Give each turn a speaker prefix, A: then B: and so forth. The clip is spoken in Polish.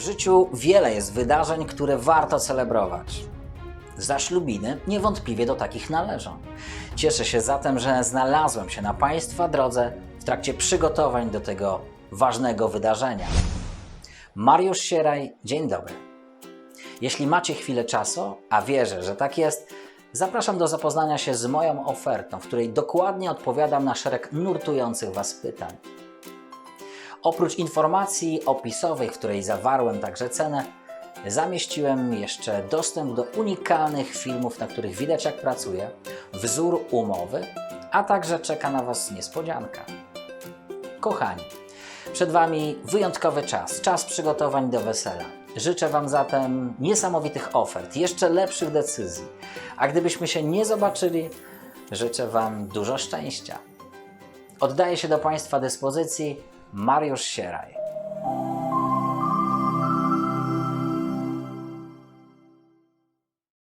A: W życiu wiele jest wydarzeń, które warto celebrować. Zaślubiny niewątpliwie do takich należą. Cieszę się zatem, że znalazłem się na Państwa drodze w trakcie przygotowań do tego ważnego wydarzenia. Mariusz Sieraj, dzień dobry. Jeśli macie chwilę czasu, a wierzę, że tak jest, zapraszam do zapoznania się z moją ofertą, w której dokładnie odpowiadam na szereg nurtujących Was pytań. Oprócz informacji opisowych, w której zawarłem także cenę, zamieściłem jeszcze dostęp do unikalnych filmów, na których widać jak pracuję, wzór umowy, a także czeka na Was niespodzianka. Kochani, przed Wami wyjątkowy czas, czas przygotowań do wesela. Życzę Wam zatem niesamowitych ofert, jeszcze lepszych decyzji. A gdybyśmy się nie zobaczyli, życzę Wam dużo szczęścia. Oddaję się do Państwa dyspozycji Mariusz Sieraj.